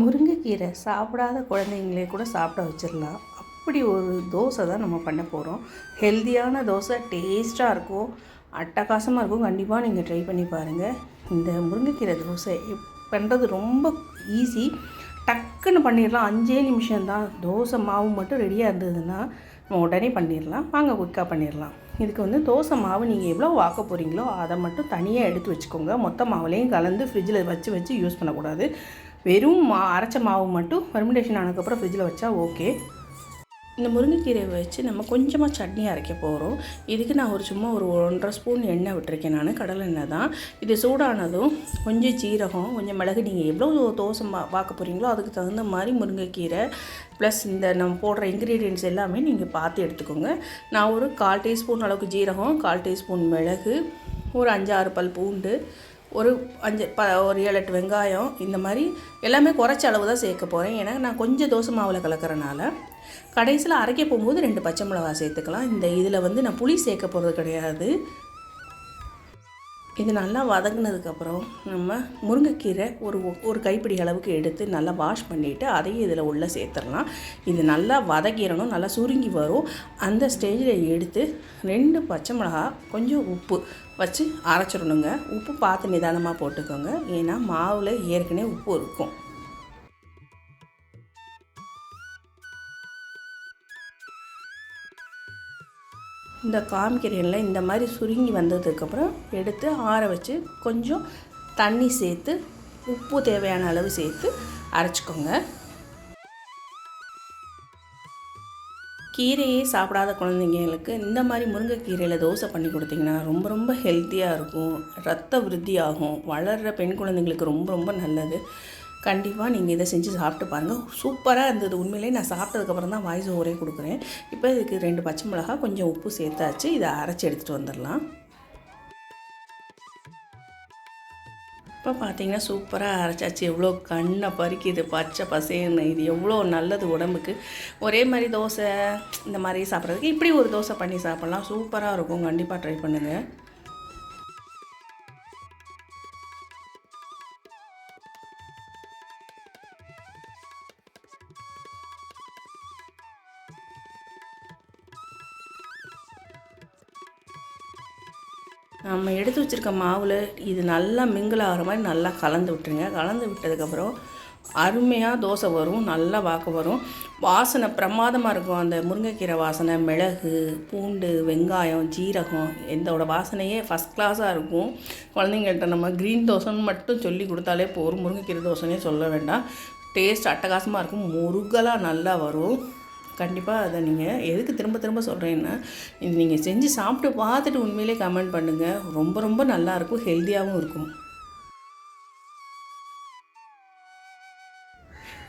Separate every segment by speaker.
Speaker 1: முருங்கைக்கீரை சாப்பிடாத குழந்தைங்களே கூட சாப்பிட வச்சிடலாம். அப்படி ஒரு தோசை தான் நம்ம பண்ண போகிறோம் ஹெல்த்தியான தோசை டேஸ்ட்டாக இருக்கும். அட்டகாசமாக இருக்கும். கண்டிப்பாக நீங்கள் ட்ரை பண்ணி பாருங்கள் இந்த முருங்கைக்கீரை தோசை பண்ணுறது ரொம்ப ஈஸி டக்குன்னு பண்ணிடலாம். அஞ்சே நிமிஷம் தான். தோசை மாவு மட்டும் ரெடியாக இருந்ததுன்னா நம்ம உடனே பண்ணிடலாம். வாங்க குயிக்காக பண்ணிடலாம். இதுக்கு வந்து தோசை மாவு நீங்கள் எவ்வளோ வாக்க போகிறீங்களோ அதை மட்டும் தனியாக எடுத்து வச்சுக்கோங்க. மொத்த மாவுலேயும் கலந்து ஃப்ரிட்ஜில் வச்சு வச்சு யூஸ் பண்ணக்கூடாது. வெறும் மா அரைச்ச மாவு மட்டும் ஃபெர்மெண்டேஷன் ஆனதுக்கப்புறம் ஃப்ரிட்ஜில் வச்சா ஓகே இந்த முருங்கைக்கீரையை வச்சு நம்ம கொஞ்சமாக சட்னி அரைக்க போகிறோம் இதுக்கு நான் ஒரு சும்மா ஒரு ஒன்றரை ஸ்பூன் எண்ணெய் விட்டுருக்கேன் நான் கடலை எண்ணெய் தான். இது சூடானதும் கொஞ்சம் சீரகம் கொஞ்சம் மிளகு நீங்கள் எவ்வளோ தோசை மா பார்க்க போகிறீங்களோ அதுக்கு தகுந்த மாதிரி முருங்கைக்கீரை ப்ளஸ் இந்த நம்ம போடுற இன்க்ரீடியன்ட்ஸ் எல்லாமே நீங்கள் பார்த்து எடுத்துக்கோங்க. நான் ஒரு கால் டீஸ்பூன் அளவுக்கு ஜீரகம் கால் டீஸ்பூன் மிளகு ஒரு அஞ்சாறு பல் பூண்டு ஒரு அஞ்சு ப ஒரு ஏழு எட்டு வெங்காயம் இந்த மாதிரி எல்லாமே குறைச்ச அளவு தான் சேர்க்க போகிறேன் ஏன்னா நான் கொஞ்சம் தோசை மாவில் கலக்கிறனால கடைசியில் அரைக்க போகும்போது ரெண்டு பச்சை மிளகா சேர்த்துக்கலாம். இந்த இதில் வந்து நான் புளி சேர்க்க போகிறது கிடையாது. இது நல்லா வதங்கினதுக்கப்புறம் நம்ம முருங்கைக்கீரை ஒரு ஒரு கைப்பிடி அளவுக்கு எடுத்து நல்லா வாஷ் பண்ணிவிட்டு அதையும் இதில் உள்ளே சேர்த்துடலாம். இது நல்லா வதக்கிடணும் நல்லா சுருங்கி வரும். அந்த ஸ்டேஜில் எடுத்து ரெண்டு பச்சை மிளகா கொஞ்சம் உப்பு வச்சு அரைச்சிடணுங்க. உப்பு பார்த்து நிதானமாக போட்டுக்கோங்க. ஏன்னா மாவில் ஏற்கனவே உப்பு இருக்கும். இந்த காமிக்கிறேனில் இந்த மாதிரி சுருங்கி வந்ததுக்கப்புறம் எடுத்து ஆற வச்சு கொஞ்சம் தண்ணி சேர்த்து உப்பு தேவையான அளவு சேர்த்து அரைச்சிக்கோங்க. கீரையே சாப்பிடாத குழந்தைங்களுக்கு இந்த மாதிரி முருங்கைக்கீரையில் தோசை பண்ணி கொடுத்தீங்கன்னா ரொம்ப ரொம்ப ஹெல்த்தியாக இருக்கும். ரத்த விருத்தி ஆகும் வளர்கிற பெண் குழந்தைங்களுக்கு ரொம்ப ரொம்ப நல்லது. கண்டிப்பாக நீங்கள் இதை செஞ்சு சாப்பிட்டு பாருங்கள் சூப்பராக இருந்தது. உண்மையிலே நான் சாப்பிட்டதுக்கப்புறம் தான் வாய்ஸ் ஓரே கொடுக்குறேன். இப்போ இதுக்கு ரெண்டு பச்சை மிளகா கொஞ்சம் உப்பு சேர்த்தாச்சு. இதை அரைச்சி எடுத்துகிட்டு வந்துடலாம். இப்போ பார்த்தீங்கன்னா சூப்பராக அரைச்சாச்சு. எவ்வளோ கண்ணை பறிக்குது. பச்சை பசேன்னு இது எவ்வளோ நல்லது உடம்புக்கு. ஒரே மாதிரி தோசை இந்த மாதிரி சாப்பிட்றதுக்கு இப்படி ஒரு தோசை பண்ணி சாப்பிட்லாம். சூப்பராக இருக்கும். கண்டிப்பாக ட்ரை பண்ணுங்கள் நம்ம எடுத்து வச்சுருக்க மாவில் இது நல்லா மிங்கிள் ஆகிற மாதிரி நல்லா கலந்து விட்டுருங்க. கலந்து விட்டதுக்கப்புறம் அருமையாக தோசை வரும் நல்லா வாக்க வரும். வாசனை பிரமாதமாக இருக்கும். அந்த முருங்கைக்கீரை வாசனை மிளகு பூண்டு வெங்காயம் ஜீரகம் இதோட வாசனையே ஃபஸ்ட் கிளாஸாக இருக்கும். குழந்தைங்கள்ட்ட நம்ம க்ரீன் தோசைன்னு மட்டும் சொல்லி கொடுத்தாலே போதும். முருங்கைக்கீரை தோசைனே சொல்ல வேண்டாம். டேஸ்ட் அட்டகாசமாக இருக்கும். முருகலாக நல்லா வரும். கண்டிப்பாக அதை நீங்கள் எதுக்கு திரும்ப திரும்ப சொல்கிறேன்னா இது நீங்கள் செஞ்சு சாப்பிட்டு பார்த்துட்டு உண்மையிலே கமெண்ட் பண்ணுங்கள் ரொம்ப ரொம்ப நல்லாயிருக்கும் ஹெல்த்தியாகவும் இருக்கும்.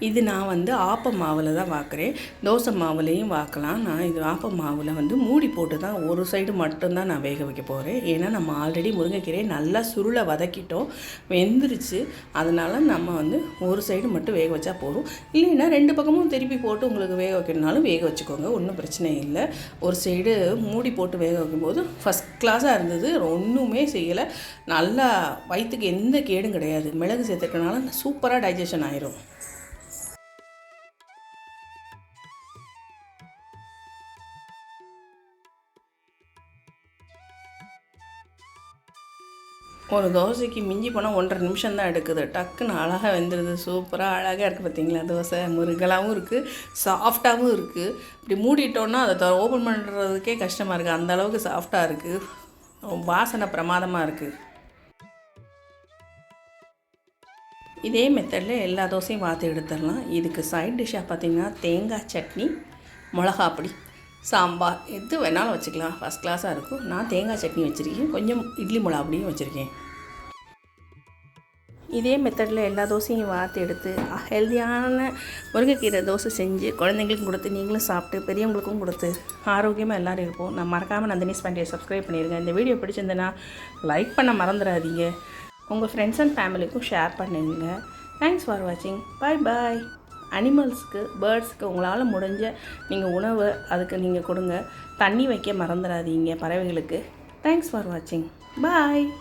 Speaker 1: இது நான் வந்து ஆப்ப மாவில் தான் வாக்குறேன். தோசை மாவுலேயும் வாக்கலாம். நான் இது ஆப்ப மாவில் வந்து மூடி போட்டு தான் ஒரு சைடு மட்டும்தான் நான் வேக வைக்க போகிறேன் ஏன்னா நம்ம ஆல்ரெடி முருங்கைக்கீரையை நல்லா சுருளை வதக்கிட்டோம். வெந்துருச்சு. அதனால் நம்ம வந்து ஒரு சைடு மட்டும் வேக வச்சா போதும். இல்லைன்னா ரெண்டு பக்கமும் திருப்பி போட்டு உங்களுக்கு வேக வைக்கணுனாலும் வேக வச்சுக்கோங்க. ஒன்றும் பிரச்சனை இல்லை. ஒரு சைடு மூடி போட்டு வேக வைக்கும்போது ஃபஸ்ட் கிளாஸாக இருந்தது. ஒன்றுமே செய்யலை. நல்லா வயிற்றுக்கு எந்த கேடும் கிடையாது. மிளகு சேர்த்துக்கனால சூப்பராக டைஜஷன் ஆயிரும். ஒரு தோசைக்கு மிஞ்சி போனால் ஒன்றரை நிமிஷம் தான் எடுக்குது. டக்குன்னு அழகாக வெந்துடுது சூப்பராக அழகாக இருக்குது பார்த்தீங்களா தோசை. முருகலாகவும் இருக்குது சாஃப்டாகவும் இருக்குது இப்படி மூடிட்டோன்னா அதை ஓப்பன் பண்ணுறதுக்கே கஷ்டமாக இருக்குது அந்த அளவுக்கு சாஃப்டாக இருக்குது வாசனை பிரமாதமாக இருக்குது இதே மெத்தடில் எல்லா தோசையும் வாத்து எடுத்துடலாம். இதுக்கு சைட் டிஷ்ஷாக பார்த்தீங்கன்னா தேங்காய் சட்னி மிளகா பொடி. சாம்பார் எது வேணாலும் வச்சுக்கலாம். ஃபஸ்ட் கிளாஸாக இருக்கும். நான் தேங்காய் சட்னி வச்சுருக்கேன். கொஞ்சம் இட்லி மிளகா அப்படியும் வச்சுருக்கேன். இதே மெத்தடில் எல்லா தோசையும் வார்த்து எடுத்து ஹெல்த்தியான முருங்கைக்கீரை தோசை செஞ்சு குழந்தைங்களுக்கும் கொடுத்து நீங்களும் சாப்பிட்டு பெரியவங்களுக்கும் கொடுத்து ஆரோக்கியமாக எல்லோரும் இருப்போம். நான் மறக்காமல் நந்தினி ஸ்பண்டியை சப்ஸ்கிரைப் பண்ணிடுங்க இந்த வீடியோ பிடிச்சிருந்தேன்னா லைக் பண்ண மறந்துடாதீங்க. உங்கள் ஃப்ரெண்ட்ஸ் அண்ட் ஃபேமிலிக்கும் ஷேர் பண்ணுங்க. தேங்க்ஸ் ஃபார் வாட்சிங் பாய் பாய் அனிமல்ஸ்க்கு பேர்ட்ஸ்க்கு உங்களால் முடிஞ்ச நீங்கள் உணவு அதுக்கு நீங்கள் கொடுங்க. தண்ணி வைக்க மறந்துடாதீங்க பறவைகளுக்கு. தேங்க்ஸ் ஃபார் வாட்சிங் பாய்